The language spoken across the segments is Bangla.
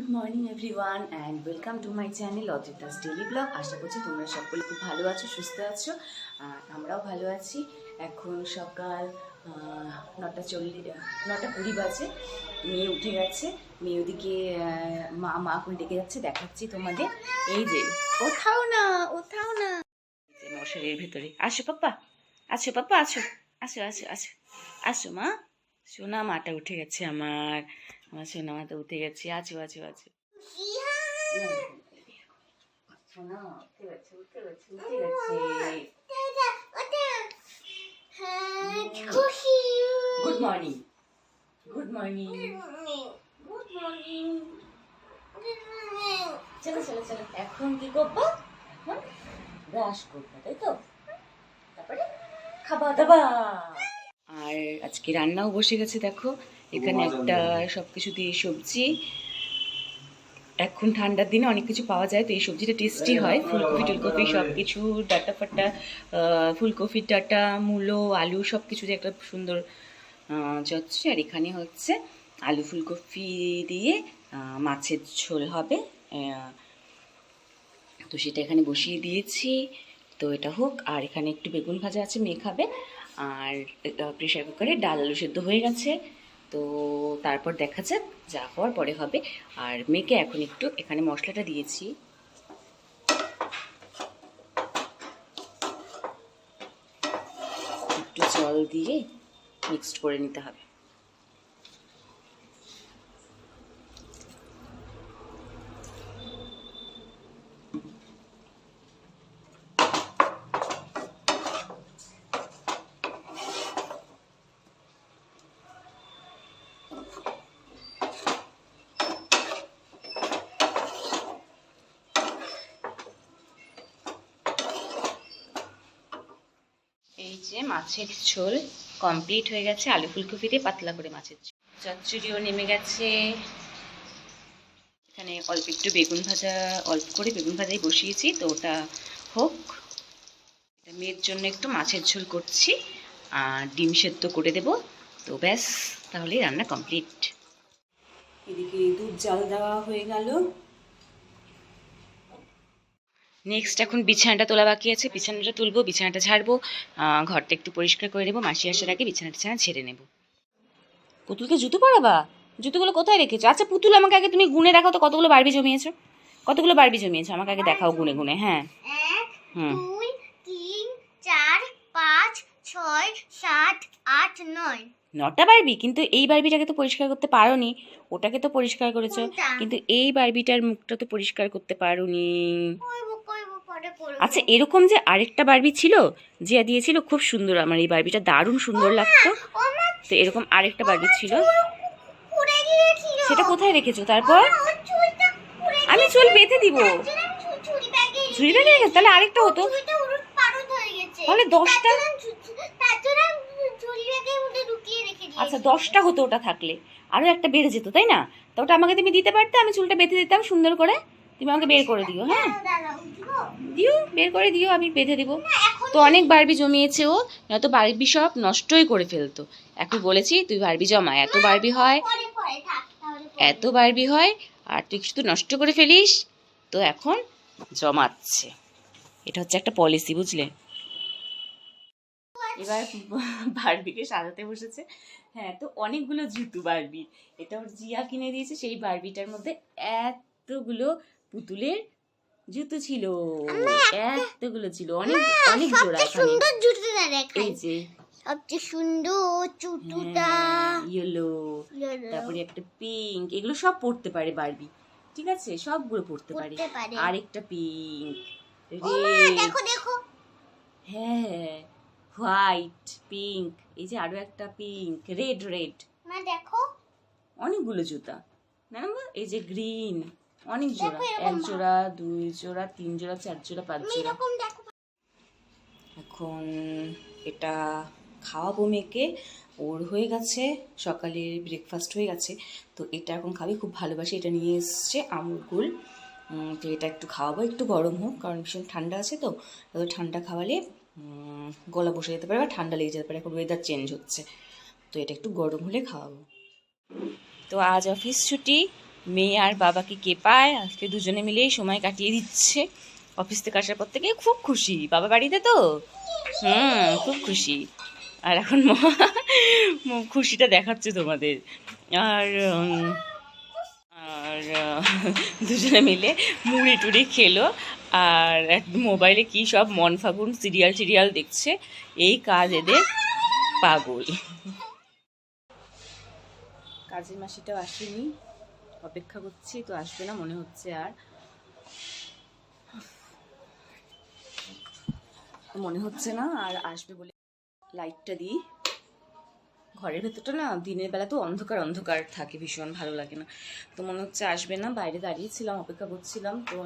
Good morning everyone and welcome to my channel Adrita's daily blog আশা করছি তোমরা সকলে খুব ভালো আছো, সুস্থ আছো, আর আমরাও ভালো আছি। এখন সকাল নটা চল্লিশ নটা কুড়ি বাজে, মেয়ে উঠে গেছে। মেয়ে ওদিকে মা মা করে ডেকে যাচ্ছে, দেখাচ্ছি তোমাদের। এই যে, ওঠাও না ওঠাও না। মশারির ভেতরে। আসো পাপ্পা আসো পাপ্পা, আসো আসো আসো আসো। আসো মা। সোনা, মাটা উঠে গেছে আমার। আমার মাটা উঠে গেছি আছো আছো আছো। Good morning good morning good morning চলো চলো চলো এখন কি করব? এখন ব্রাশ করব তাই তো? তারপরে খাওয়া দাওয়া আর আজকে রান্নাও বসে গেছে দেখো। এখানে একটা সব কিছু দিয়ে সবজি। এখন ঠান্ডার দিনে অনেক কিছু পাওয়া যায় তো এই সবজিটা টেস্টি হয়। ফুলকপি টুলকপি সব কিছু ডাটা ফাটা ফুলকপির ডাটা মূলো আলু সব কিছু দিয়ে একটা সুন্দর যাচ্ছে। আর এখানে হচ্ছে আলু ফুলকপি দিয়ে মাছের ঝোল হবে। তো সেটা এখানে বসিয়ে দিয়েছি। তো এটা হোক আর এখানে একটু বেগুন ভাজা আছে মেয়ে খাবে। আর প্রেশার কুকারে ডাল আলু সেদ্ধ হয়ে গেছে। তো তারপর দেখা যাক যা হওয়ার পরে হবে। আর মেয়েকে এখন একটু এখানে মশলাটা দিয়েছি। একটু জল দিয়ে মিক্সড করে নিতে হবে। যে মাছের ঝোল কমপ্লিট হয়ে গেছে, আলু ফুলকপি দিয়ে পাতলা করে মাছের ঝোল। চচ্চড়িও নেমে গেছে। এখানে অল্প একটু বেগুন ভাজা, অল্প করে বেগুন ভাজাই বসিয়েছি, তো ওটা হোক। মেয়ের জন্য একটু মাছের ঝোল করছি, আর ডিম সেদ্ধ করে দেব। তো ব্যাস তাহলে রান্না কমপ্লিট এদিকে দুধ জাল দেওয়া হয়ে গেল। নেক্সট এখন বিছানাটা তোলা বাকি আছে। বিছানাটা তুলবো বিছানাটা ছাড়বো ঘরটা একটু পরিষ্কার করে নেব। মাসি আসার আগে বিছানাটা ছাড়া ছেড়ে নেব। পুতুলকে জুতো পরাবা? জুতোগুলো কোথায় রেখেছো? আচ্ছা পুতুল আমাকে আগে তুমি গুনে রাখো তো কতগুলো বারবি জমিয়েছো? কতগুলো বারবি জমিয়েছো? আমাকে আগে দেখাও গুনে গুনে হ্যাঁ। হুম। তিন চার পাঁচ ছয় সাত আট নয়। নটা বারবি কিন্তু এই বারবিটাকে তো পরিষ্কার করতে পারোনি। ওটাকে তো পরিষ্কার করেছ। কিন্তু এই বারবিটার মুখটা তো পরিষ্কার করতে পারোনি করব করব পরে করব আচ্ছা এরকম যে আরেকটা বারবি ছিল জিয়া দিয়েছিল খুব সুন্দর। আমার এই বারবিটা দারুণ সুন্দর লাগতো। তো এরকম আরেকটা বারবি ছিল। সেটা কোথায় রেখেছো? তারপর? আমি চুল বেঁধে দিব। ঝুড়ি ব্যাগে রেখেছো? তাহলে আরেকটা হতো। তাহলে দশটা আচ্ছা দশটা হতো ওটা থাকলে। আরও একটা বেড়ে যেত তাই না? তো ওটা আমাকে তুমি দিতে পারতে? আমি চুলটা বেঁধে দিতাম সুন্দর করে। তুমি আমাকে বের করে দিও হ্যাঁ? দিও বের করে দিও আমি বেঁধে দিব। তো অনেক বারবি জমিয়েছে ও নয়তো বারবি সব নষ্টই করে ফেলতো। এখন বলেছি তুই বারবি জমা এত বারবি হয়। এত বারবি হয় আর তুই শুধু নষ্ট করে ফেলিস? তো এখন জমাচ্ছে। এটা হচ্ছে একটা পলিসি বুঝলে? এবার বারবিকে সাজাতে বসেছে। হ্যাঁ তো অনেকগুলো জুতো বারবি এটা ওর জিয়া কিনে দিয়েছে সেই বারবিটার মধ্যে এতগুলো পুতুলের জুতো ছিল। এতগুলো ছিল। অনেক অনেক জোড়া সুন্দর জুতোটা দেখাই এই যে। সবচেয়ে সুন্দর জুতোটা ইয়েলো তারপরে একটা পিঙ্ক এগুলো সব পড়তে পারে বারবি ঠিক আছে? সবগুলো পড়তে পারে। আরেকটা পিঙ্ক রেড দেখো দেখো। হ্যাঁ হোয়াইট পিঙ্ক এই যে আরও একটা পিঙ্ক রেড রেড মা দেখো। অনেকগুলো জুতা। না এই যে গ্রিন অনেক জোড়া। এক জোড়া দুই জোড়া তিন জোড়া চার জোড়া পাঁচ জোড়া। এখন এটা খাওয়াবো মেয়েকে। ওর হয়ে গেছে সকালের ব্রেকফাস্ট হয়ে গেছে। তো এটা এখন খাবি খুব ভালোবাসে এটা নিয়ে এসছে আমুল উম, তো এটা একটু খাওয়াবো একটু গরম হোক কারণ ভীষণ ঠান্ডা আছে তো। তো ঠান্ডা খাওয়ালে গলা বসে যেতে পারে বা ঠান্ডা লেগে যেতে পারে এখন ওয়েদার চেঞ্জ হচ্ছে। তো এটা একটু গরম হলে খাওয়াবো। তো আজ অফিস ছুটি মেয়ে আর বাবাকে কে পায়? আজকে দুজনে মিলেই সময় কাটিয়ে দিচ্ছে। অফিস থেকে আসার পর থেকে খুব খুশি। বাবা বাড়িতে তো? হুম, খুব খুশি। আর এখন খুশিটা দেখাচ্ছে তোমাদের। আর আর দুজনে মিলে মুড়ি টুড়ি খেলো। আর মোবাইলে কি সব মন ফাগুন সিরিয়াল সিরিয়াল দেখছে? এই কাজ এদের পাগল। কাজের মাসিটাও আসেনি। অপেক্ষা করছি, তো আসবে না, মনে হচ্ছে আর। মনে হচ্ছে না, আর আসবে বলে লাইটটা দিই। ঘরের ভেতরটা না, দিনের বেলা তো অন্ধকার অন্ধকার থাকে ভীষণ, ভালো লাগে না। তো মনে হচ্ছে আসবে না, বাইরে দাঁড়িয়েছিলাম, অপেক্ষা করছিলাম, তো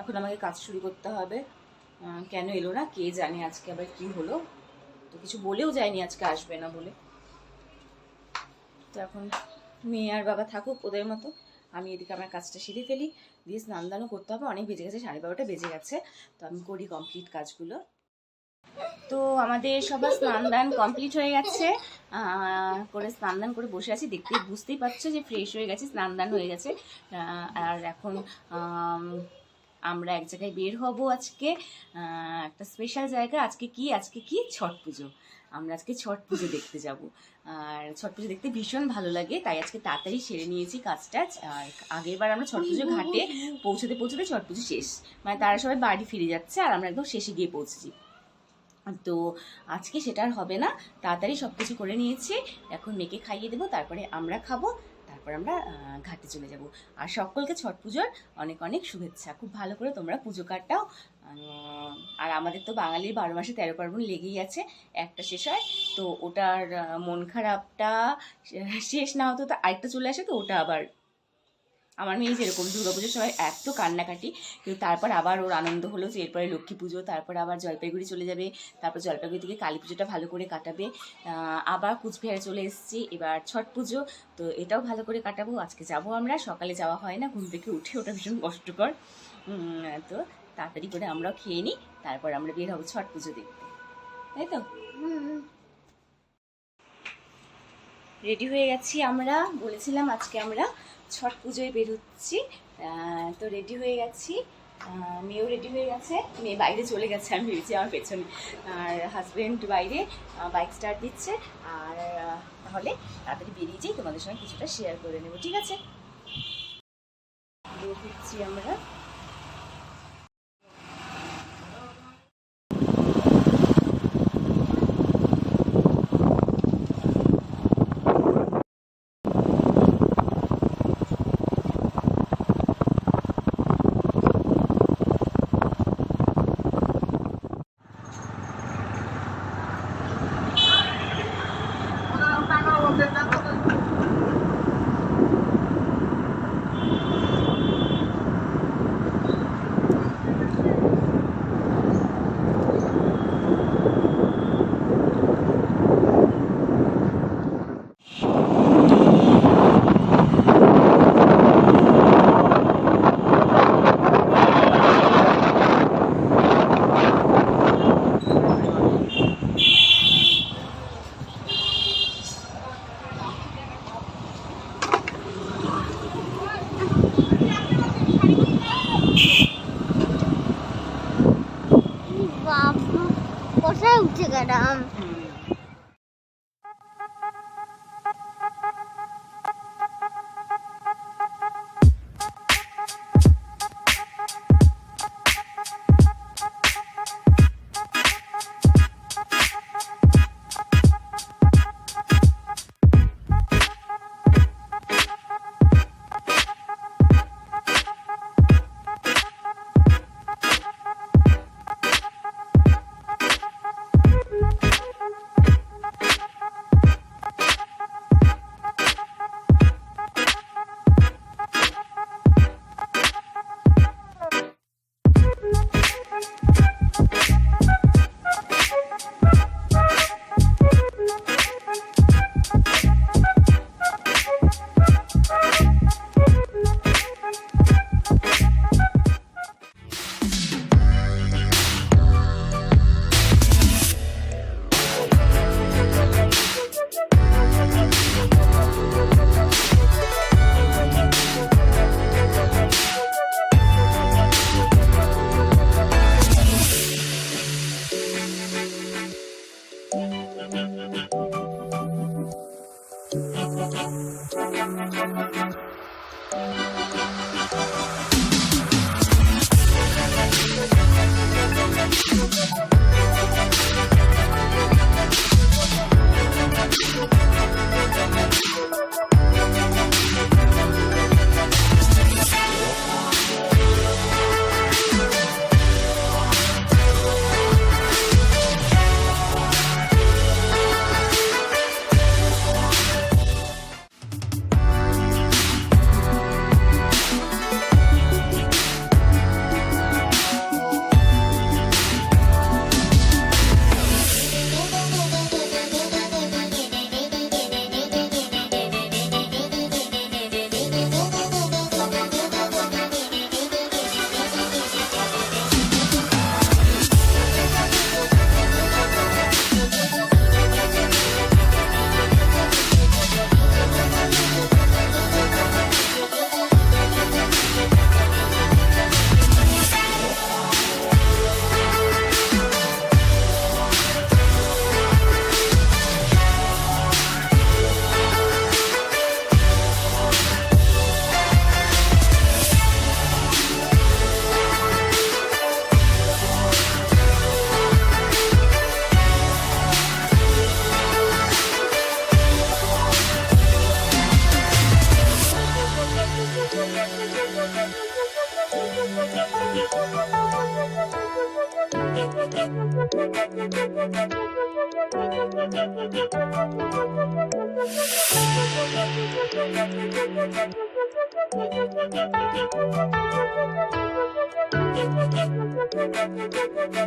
এখন আমাকে কাজ শুরু করতে হবে। কেন এলো না, কে জানে আজকে আবার কি হলো। তো কিছু বলেও যায়নি আজকে আসবে না বলে। তো এখন মেয়ে আর বাবা থাকুক ওদের মতো। আমি এদিকে আমার কাজটা সেরে ফেলি। দিয়ে স্নান দানও করতে হবে। অনেক বেজে গেছে, সাড়ে বারোটা বেজে গেছে। তো আমি করি কমপ্লিট কাজগুলো। তো আমাদের সবার স্নান দান কমপ্লিট হয়ে গেছে। করে স্নান দান করে বসে আছি। দেখতে বুঝতেই পারছ যে ফ্রেশ হয়ে গেছে, স্নান দান হয়ে গেছে। আর এখন আমরা এক জায়গায় বের হব আজকে। একটা স্পেশাল জায়গা। আজকে কি? আজকে কি? ছট পুজো। আমরা আজকে ছট পুজো দেখতে যাব। আর ছট পুজো দেখতে ভীষণ ভালো লাগে তাই আজকে তাড়াতাড়ি সেরে নিয়েছি কাজটা। আর আগের বার আমরা ছট পুজো ঘাটে পৌঁছতে পৌঁছতে ছট পুজো শেষ। মানে তারা সবাই বাড়ি ফিরে যাচ্ছে আর আমরা একদম শেষে গিয়ে পৌঁছেছি। তো আজকে সেটা আর হবে না তাড়াতাড়ি সব কিছু করে নিয়েছি এখন মেয়েকে খাইয়ে দেবো তারপরে আমরা খাব তারপর আমরা ঘাটে চলে যাব। আর সকলকে ছট পুজোর অনেক অনেক শুভেচ্ছা। খুব ভালো করে তোমরা পুজো কাটটাও আহ, আর আমাদের তো বাঙালির বারো মাসে তেরো পার্বণ লেগেই আছে, একটা শেষ হয়, তো ওটার মন খারাপটা শেষ না হতো তো আরেকটা চলে আসে, তো ওটা আবার আমার মেয়ে যেরকম দুর্গাপুজোর সময় এত কান্নাকাটি, কিন্তু তারপর আবার ওর আনন্দ হলো যে এরপরে লক্ষ্মী পুজো, তারপর আবার জলপাইগুড়ি চলে যাবে, তারপর জলপাইগুড়ি থেকে কালী পুজোটা ভালো করে কাটাবে আবার কুচবিহারে চলে এসেছি, এবার ছট পুজো, তো এটাও ভালো করে কাটাবো, আজকে যাব আমরা, সকালে যাওয়া হয় না, ঘুম থেকে উঠে ওটা ভীষণ কষ্টকর তো তাড়াতাড়ি করে আমরাও খেয়ে নিই, তারপর আমরা বের হব ছট পুজো দেখতে। তাই তো? রেডি হয়ে গেছি আমরা, বলেছিলাম আজকে আমরা ছট পুজোয় বেরোচ্ছি তো রেডি হয়ে গেছি মেয়েও রেডি হয়ে গেছে, মেয়ে বাইরে চলে গেছে, আমি ভেবেছি আমার পেছনে। আর হাজবেন্ড বাইরে বাইক স্টার্ট দিচ্ছে, আর তাহলে তাড়াতাড়ি বেরিয়ে যাই তোমাদের সঙ্গে কিছুটা শেয়ার করে নেব, ঠিক আছে? আমরা। হাট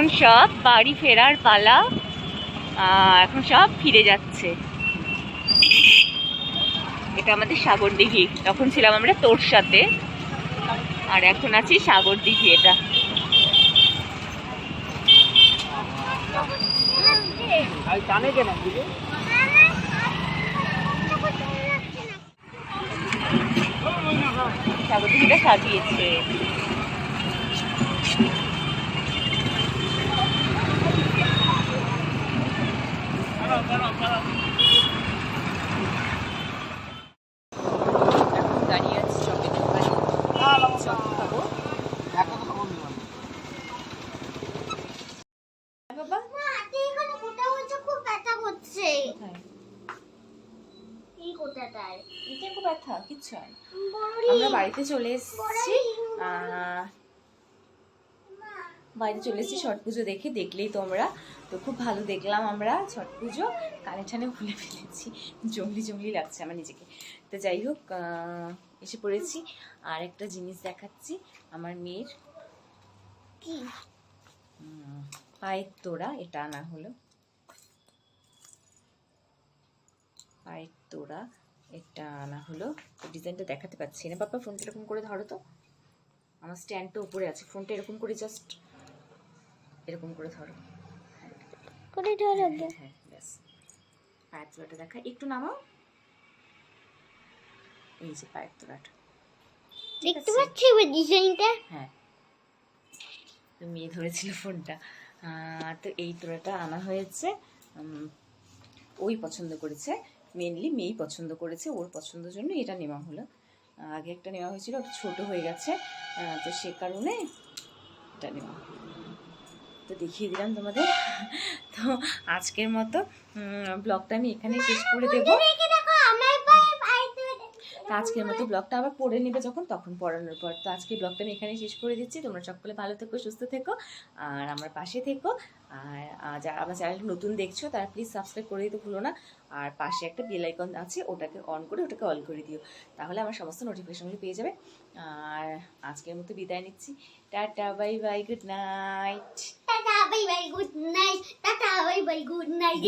এখন সব বাড়ি ফেরার পালা এখন সব ফিরে যাচ্ছে। এটা আমাদের সাগর দিঘি তখন ছিলাম আমরা তোর সাথে আর এখন আছি সাগর দিঘি এটা। সাগর দিঘিটা সাজিয়েছে। আমরা বাড়িতে চলে এসেছি আহ, মা, বাড়িতে চলে এসেছি ছট পুজো দেখে দেখলেই তোমরা। তো খুব ভালো দেখলাম আমরা ছট পুজো। কানে ঠানে ভুলে ফেলেছি। জঙ্গলি জঙ্গলি লাগছে আমার নিজেকে। তো যাই হোক এসে পড়েছি। আর একটা জিনিস দেখাচ্ছি আমার মেয়ের। কি? পায়ের তোড়া এটা আনা হলো। পায়ের তোড়া এটা আনা হলো। ডিজাইনটা দেখাতে পাচ্ছি না। বাবা ফোনটা এরকম করে ধরো তো। আমার স্ট্যান্ডটা উপরে আছে। ফোনটা এরকম করে জাস্ট এরকম করে ধরো। করে ধরো হ্যাঁ ব্যাস। পায়ের তোড়াটা দেখা। একটু নামাও। এই যে পায়ের তোড়াটা। দেখতে পাচ্ছি ওই ডিজাইনটা? হ্যাঁ। মেয়ে ধরেছিল ফোনটা। তো এই তোলাটা আনা হয়েছে ওই পছন্দ করেছে। মেনলি মেয়েই পছন্দ করেছে ওর পছন্দের জন্য এটা নেওয়া হলো। আগে একটা নেওয়া হয়েছিল ছোট হয়ে গেছে। তো সে কারণে এটা নেওয়া হলো। তো দেখিয়ে দিলাম তোমাদের। তো আজকের মতো ব্লগটা আমি এখানে শেষ করে দেবো। তো আজকের মতো ব্লগটা আবার পড়ে নেবে যখন তখন পড়ানোর পর। তো আজকে ব্লগটা আমি এখানে শেষ করে দিচ্ছি। তোমরা সকলে ভালো থেকো সুস্থ থেকো আর আমার পাশে থেকো। আর যারা আমার চ্যানেলটা নতুন দেখছ তারা প্লিজ সাবস্ক্রাইব করে দিতে ভুলো না। আর পাশে একটা বেল আইকন আছে ওটাকে অন করে ওটাকে অল করে দিও। তাহলে আমার সমস্ত নোটিফিকেশনগুলো পেয়ে যাবে। আর আজকের মতো বিদায় নিচ্ছি। Tata bye bye good night tata bye bye good night tata bye bye good night